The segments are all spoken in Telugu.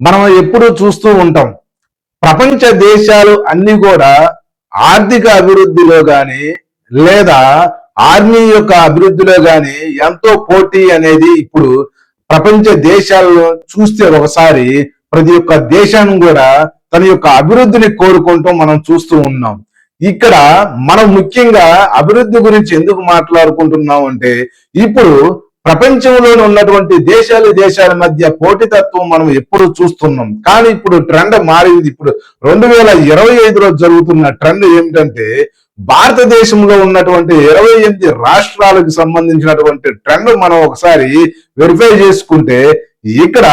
మనం ఎప్పుడూ చూస్తూ ఉంటాం. ప్రపంచ దేశాలు అన్ని కూడా ఆర్థిక అభివృద్ధిలో గాని లేదా ఆర్మీ యొక్క అభివృద్ధిలో గాని ఎంతో పోటీ అనేది ఇప్పుడు ప్రపంచ దేశాల్లో చూస్తే ఒకసారి ప్రతి ఒక్క దేశాన్ని కూడా తన యొక్క అభివృద్ధిని కోరుకుంటూ మనం చూస్తూ ఉన్నాం. ఇక్కడ మనం ముఖ్యంగా అభివృద్ధి గురించి ఎందుకు మాట్లాడుకుంటున్నాం అంటే ఇప్పుడు ప్రపంచంలో ఉన్నటువంటి దేశాలు దేశాల మధ్య పోటీతత్వం మనం ఎప్పుడు చూస్తున్నాం. కానీ ఇప్పుడు ట్రెండ్ మారింది. ఇప్పుడు రెండు వేల ఇరవై ఐదులో జరుగుతున్న ట్రెండ్ ఏమిటంటే భారతదేశంలో ఉన్నటువంటి ఇరవై ఎనిమిది రాష్ట్రాలకు సంబంధించినటువంటి ట్రెండ్ మనం ఒకసారి వెరిఫై చేసుకుంటే ఇక్కడ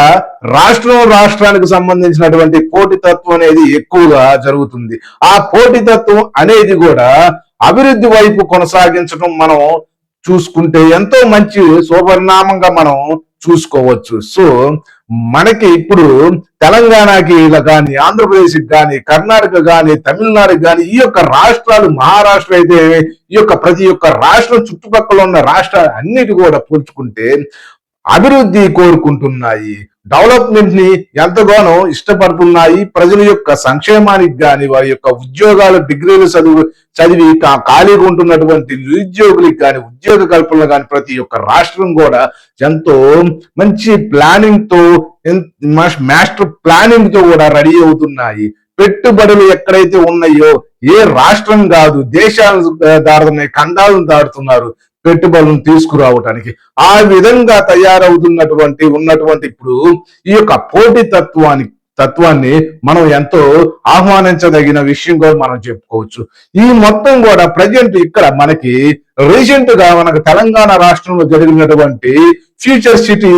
రాష్ట్రం రాష్ట్రానికి సంబంధించినటువంటి పోటీతత్వం అనేది ఎక్కువగా జరుగుతుంది. ఆ పోటీతత్వం అనేది కూడా అభివృద్ధి వైపు కొనసాగించడం మనం చూసుకుంటే ఎంతో మంచి శుభపరిణామంగా మనం చూసుకోవచ్చు. సో మనకి ఇప్పుడు తెలంగాణకి ఇలా కానీ ఆంధ్రప్రదేశ్కి కానీ కర్ణాటక కానీ తమిళనాడుకి కానీ ఈ యొక్క రాష్ట్రాలు మహారాష్ట్ర అయితే ఈ యొక్క ప్రతి ఒక్క రాష్ట్రం చుట్టుపక్కల ఉన్న రాష్ట్రాలు అన్నిటి కూడా పోల్చుకుంటే అభివృద్ధి కోరుకుంటున్నాయి. డెవలప్మెంట్ని ఎంతగానో ఇష్టపడుతున్నాయి ప్రజల యొక్క సంక్షేమానికి కానీ వారి యొక్క ఉద్యోగాలు డిగ్రీలు చదువు చదివి ఖాళీగా ఉంటున్నటువంటి నిరుద్యోగులకు కానీ ఉద్యోగ కల్పనలు కానీ ప్రతి ఒక్క రాష్ట్రం కూడా ఎంతో మంచి ప్లానింగ్తో మాస్టర్ ప్లానింగ్తో కూడా రెడీ అవుతున్నాయి. పెట్టుబడులు ఎక్కడైతే ఉన్నాయో ఏ రాష్ట్రం కాదు దేశాలను దాడుతున్నాయి ఖండాలను దాడుతున్నారు పెట్టుబడులను తీసుకురావటానికి ఆ విధంగా తయారవుతున్నటువంటి ఉన్నటువంటి ఇప్పుడు ఈ యొక్క పోటీ తత్వాన్ని తత్వాన్ని మనం ఎంతో ఆహ్వానించదగిన విషయం కూడా మనం చెప్పుకోవచ్చు. ఈ మొత్తం కూడా ప్రజెంట్ ఇక్కడ మనకి రీసెంట్గా మనకు తెలంగాణ రాష్ట్రంలో జరిగినటువంటి ఫ్యూచర్ సిటీ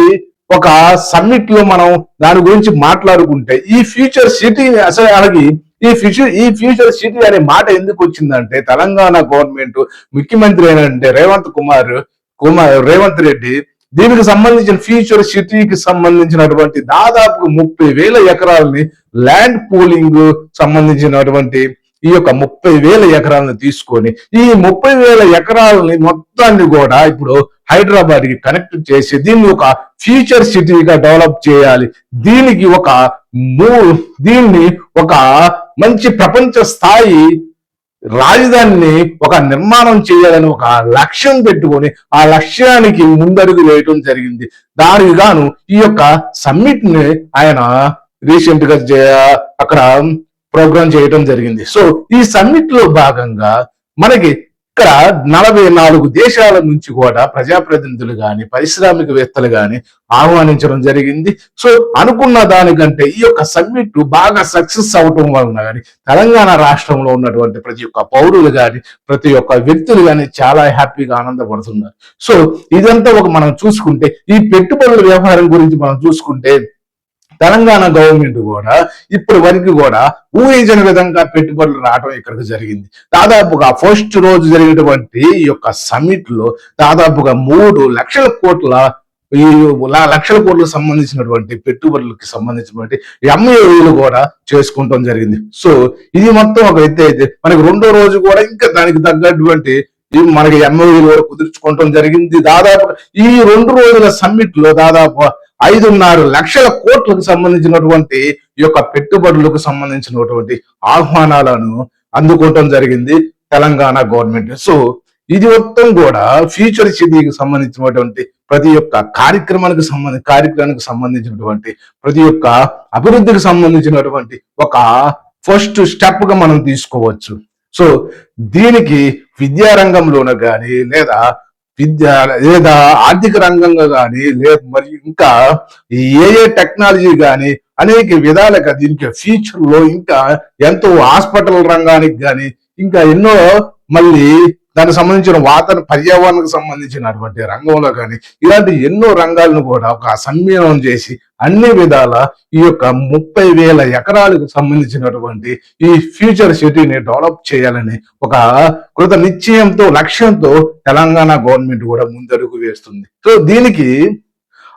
ఒక సమ్మిట్లో మనం దాని గురించి మాట్లాడుకుంటే ఈ ఫ్యూచర్ సిటీ అసలు అలాగే ఈ ఫ్యూచర్ ఈ ఫ్యూచర్ సిటీ అనే మాట ఎందుకు వచ్చిందంటే తెలంగాణ గవర్నమెంట్ ముఖ్యమంత్రి అయినంటే రేవంత్ కుమార్ కుమార్ రేవంత్ రెడ్డి దీనికి సంబంధించిన ఫ్యూచర్ సిటీకి సంబంధించినటువంటి దాదాపు ముప్పై వేల ఎకరాలని ల్యాండ్ పూలింగ్ సంబంధించినటువంటి ఈ యొక్క ముప్పై వేల ఎకరాలను తీసుకొని ఈ ముప్పై వేల ఎకరాలని మొత్తాన్ని కూడా ఇప్పుడు హైదరాబాద్కి కనెక్ట్ చేసి దీన్ని ఒక ఫ్యూచర్ సిటీగా డెవలప్ చేయాలి. దీనికి ఒక దీన్ని ఒక మంచి ప్రపంచ స్థాయి రాజధానిని ఒక నిర్మాణం చేయాలని ఒక లక్ష్యం పెట్టుకొని ఆ లక్ష్యానికి ముందడుగు వేయటం జరిగింది. దానికి గాను ఈ యొక్క సమ్మిట్ని ఆయన రీసెంట్గా చే- అక్కడ ప్రోగ్రామ్ చేయటం జరిగింది. సో ఈ సమ్మిట్లో భాగంగా మనకి ఇక్కడ నలభై నాలుగు దేశాల నుంచి కూడా ప్రజాప్రతినిధులు కానీ పారిశ్రామికవేత్తలు కానీ ఆహ్వానించడం జరిగింది. సో అనుకున్న దానికంటే ఈ యొక్క సమ్మిట్ బాగా సక్సెస్ అవటం వలన కానీ తెలంగాణ రాష్ట్రంలో ఉన్నటువంటి ప్రతి ఒక్క పౌరులు కానీ ప్రతి ఒక్క వ్యక్తులు కానీ చాలా హ్యాపీగా ఆనందపడుతున్నారు. సో ఇదంతా ఒక మనం చూసుకుంటే ఈ పెట్టుబడుల వ్యవహారం గురించి మనం చూసుకుంటే తెలంగాణ గవర్నమెంట్ కూడా ఇప్పటి వరకు కూడా ఊహించిన విధంగా పెట్టుబడులు రావడం ఇక్కడికి జరిగింది. దాదాపుగా ఫస్ట్ రోజు జరిగినటువంటి ఈ యొక్క సమ్మిట్లో దాదాపుగా మూడు లక్షల కోట్ల ఈ లక్షల కోట్లకు సంబంధించినటువంటి పెట్టుబడులకు సంబంధించినటువంటి ఎంఏలు కూడా చేసుకుంటాం జరిగింది. సో ఇది మొత్తం ఒక ఎత్తు అయితే మనకి రెండో రోజు కూడా ఇంకా దానికి తగ్గటువంటి మనకి ఎంఓఈలు కూడా కుదుర్చుకోవటం జరిగింది. దాదాపు ఈ రెండు రోజుల సమ్మిట్లో దాదాపు ఐదున్నర లక్షల కోట్లకు సంబంధించినటువంటి ఈ యొక్క పెట్టుబడులకు సంబంధించినటువంటి ఆహ్వానాలను అందుకోవటం జరిగింది తెలంగాణ గవర్నమెంట్. సో ఇది మొత్తం కూడా ఫ్యూచర్ సిటీకి సంబంధించినటువంటి ప్రతి ఒక్క కార్యక్రమానికి సంబంధించి కార్యక్రమానికి సంబంధించినటువంటి ప్రతి ఒక్క అభివృద్ధికి సంబంధించినటువంటి ఒక ఫస్ట్ స్టెప్గా మనం తీసుకోవచ్చు. సో దీనికి విద్యారంగంలోనూ కానీ లేదా విద్య లేదా ఆర్థిక రంగంగా కానీ లే మరి ఇంకా ఏ ఏ టెక్నాలజీ కానీ అనేక విధాలుగా దీనికి ఫ్యూచర్లో ఇంకా ఎంతో హాస్పిటల్ రంగానికి కానీ ఇంకా ఎన్నో మళ్ళీ దానికి సంబంధించిన వాతావరణ పర్యావరణకు సంబంధించినటువంటి రంగంలో కానీ ఇలాంటి ఎన్నో రంగాలను కూడా ఒక సమ్మేళనం చేసి అన్ని విధాల ఈ యొక్క ముప్పై వేల ఎకరాలకు సంబంధించినటువంటి ఈ ఫ్యూచర్ సిటీని డెవలప్ చేయాలని ఒక కృత నిశ్చయంతో లక్ష్యంతో తెలంగాణ గవర్నమెంట్ కూడా ముందడుగు వేస్తుంది. సో దీనికి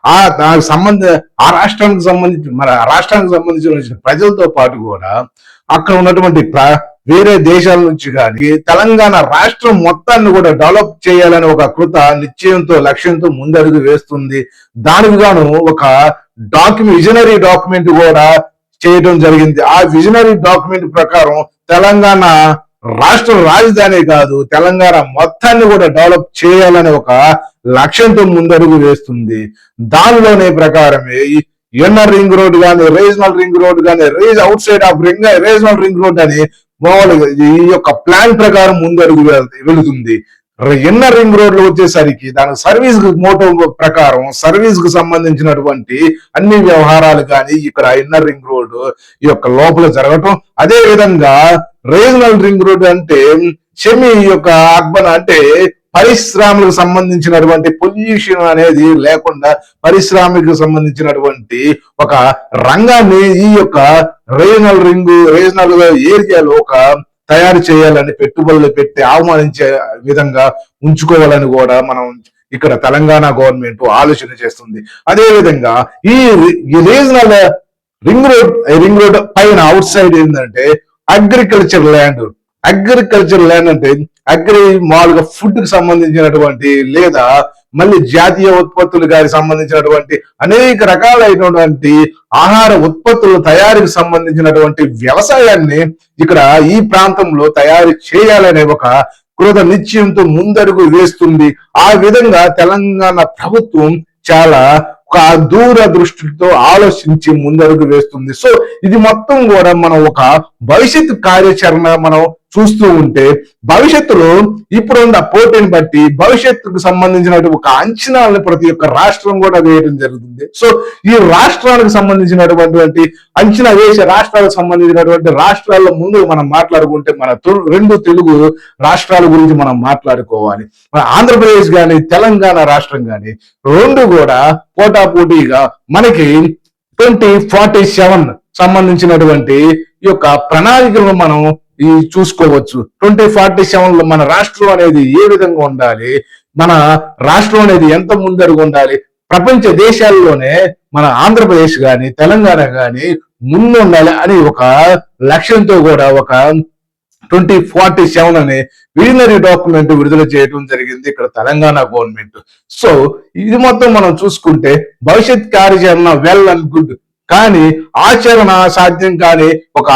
ఆ దానికి సంబంధ ఆ రాష్ట్రానికి సంబంధించి మన రాష్ట్రానికి సంబంధించిన ప్రజలతో పాటు కూడా అక్కడ ఉన్నటువంటి వేరే దేశాల నుంచి కానీ తెలంగాణ రాష్ట్రం మొత్తాన్ని కూడా డెవలప్ చేయాలని ఒక కృత నిశ్చయంతో లక్ష్యంతో ముందడుగు వేస్తుంది. దానికి గాను ఒక డాక్యుమెంట్ విజనరీ డాక్యుమెంట్ కూడా చేయడం జరిగింది. ఆ విజనరీ డాక్యుమెంట్ ప్రకారం తెలంగాణ రాష్ట్ర రాజధాని కాదు తెలంగాణ మొత్తాన్ని కూడా డెవలప్ చేయాలనే ఒక లక్ష్యంతో ముందడుగు వేస్తుంది. దానిలోనే ప్రకారమే ఈ ఇన్నర్ రింగ్ రోడ్ కానీ రీజనల్ రింగ్ రోడ్ కానీ రీజ్ outside of ring regional ring road అని మామూలుగా ఈ యొక్క ప్లాన్ ప్రకారం ముందడుగు వెళుతుంది. ఇన్నర్ రింగ్ రోడ్లో వచ్చేసరికి దాని సర్వీస్ మోటో ప్రకారం సర్వీస్కు సంబంధించినటువంటి అన్ని వ్యవహారాలు కానీ ఇక్కడ ఇన్నర్ రింగ్ రోడ్ ఈ యొక్క లోపల జరగటం. అదే విధంగా రీజనల్ రింగ్ రోడ్ అంటే సెమీ యొక్క అర్బన్ అంటే పరిశ్రమలకు సంబంధించినటువంటి పొల్యూషన్ అనేది లేకుండా పరిశ్రమకు సంబంధించినటువంటి ఒక రంగాన్ని ఈ యొక్క రీజనల్ రింగ్ రీజనల్ ఏరియాలో ఒక తయారు చేయాలని పెట్టుబడులు పెట్టి ఆహ్వానించే విధంగా ఉంచుకోవాలని కూడా మనం ఇక్కడ తెలంగాణ గవర్నమెంట్ ఆలోచన చేస్తుంది. అదేవిధంగా ఈ regional ring road ring road పైన అవుట్ సైడ్ ఏంటంటే అగ్రికల్చర్ ల్యాండ్. అగ్రికల్చర్ ల్యాండ్ అంటే అగ్రి మామూలుగా ఫుడ్కి సంబంధించినటువంటి లేదా మళ్ళీ జాతీయ ఉత్పత్తులు గారికి సంబంధించినటువంటి అనేక రకాలైనటువంటి ఆహార ఉత్పత్తుల తయారీకి సంబంధించినటువంటి వ్యవసాయాన్ని ఇక్కడ ఈ ప్రాంతంలో తయారు చేయాలనే ఒక కృత నిశ్చయంతో ముందడుగు వేస్తుంది. ఆ విధంగా తెలంగాణ ప్రభుత్వం చాలా ఒక దూర దృష్టితో ఆలోచించి ముందడుగు వేస్తుంది. సో ఇది మొత్తం కూడా మనం ఒక భవిష్యత్తు కార్యాచరణ మనం చూస్తూ ఉంటే భవిష్యత్తులో ఇప్పుడున్న పోటీని బట్టి భవిష్యత్తుకు సంబంధించినటువంటి ఒక అంచనాలను ప్రతి ఒక్క రాష్ట్రం కూడా వేయడం జరుగుతుంది. సో ఈ రాష్ట్రాలకు సంబంధించినటువంటి అంచనా వేసే రాష్ట్రాలకు సంబంధించినటువంటి రాష్ట్రాల్లో ముందు మనం మాట్లాడుకుంటే మన తొ- రెండు తెలుగు రాష్ట్రాల గురించి మనం మాట్లాడుకోవాలి. మన ఆంధ్రప్రదేశ్ కానీ తెలంగాణ రాష్ట్రం కానీ రెండు కూడా పోటాపోటీగా మనకి ట్వంటీ ఫార్టీ సెవెన్ సంబంధించినటువంటి ఈ యొక్క ప్రణాళికలను మనం ఈ చూసుకోవచ్చు. ట్వంటీ ఫార్టీ సెవెన్లో మన రాష్ట్రం అనేది ఏ విధంగా ఉండాలి? మన రాష్ట్రం అనేది ఎంత ముందడుగు ఉండాలి? ప్రపంచ దేశాల్లోనే మన ఆంధ్రప్రదేశ్ కానీ తెలంగాణ కానీ ముందు ఉండాలి అని ఒక లక్ష్యంతో కూడా ఒక ట్వంటీ ఫార్టీ సెవెన్ అనే విజనరీ డాక్యుమెంట్ విడుదల చేయడం జరిగింది ఇక్కడ తెలంగాణ గవర్నమెంట్. సో ఇది మొత్తం మనం చూసుకుంటే భవిష్యత్ కార్యాచరణ వెల్ అండ్ గుడ్. కానీ ఆచరణ సాధ్యం కానీ ఒక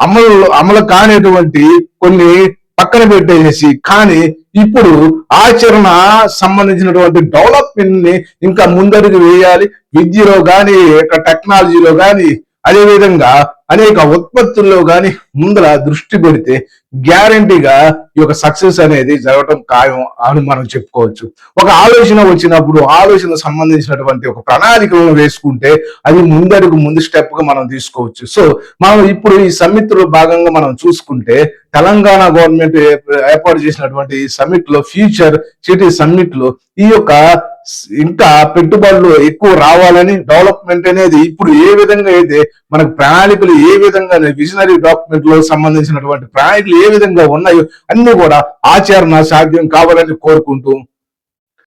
అమలు అమలు కానిటువంటి కొన్ని పక్కన పెట్టేసేసి కానీ ఇప్పుడు ఆచరణ సంబంధించినటువంటి డెవలప్మెంట్ని ఇంకా ముందరికి వేయాలి. విద్యలో కానీ యొక్క టెక్నాలజీలో కానీ అదే విధంగా అనేక ఉత్పత్తుల్లో కానీ ముందర దృష్టి పెడితే గ్యారంటీగా ఈ యొక్క సక్సెస్ అనేది జరగడం ఖాయం అని మనం చెప్పుకోవచ్చు. ఒక ఆలోచన వచ్చినప్పుడు ఆలోచన సంబంధించినటువంటి ఒక ప్రణాళికలను వేసుకుంటే అది ముందడుగు ముందు స్టెప్గా మనం తీసుకోవచ్చు. సో మనం ఇప్పుడు ఈ సమ్మిట్లో భాగంగా మనం చూసుకుంటే తెలంగాణ గవర్నమెంట్ ఏర్పాటు చేసినటువంటి సమ్మిట్లో ఫ్యూచర్ సిటీ సమ్మిట్లో ఈ యొక్క ఇంకా పెట్టుబడులు ఎక్కువ రావాలని డెవలప్మెంట్ అనేది ఇప్పుడు ఏ విధంగా అయితే మనకు ప్రణాళికలు ఏ విధంగా విజనరీ డాక్యుమెంట్లో సంబంధించినటువంటి ప్రణాళికలు ఏ విధంగా ఉన్నాయో అన్ని కూడా ఆచరణ సాధ్యం కావాలని కోరుకుంటూ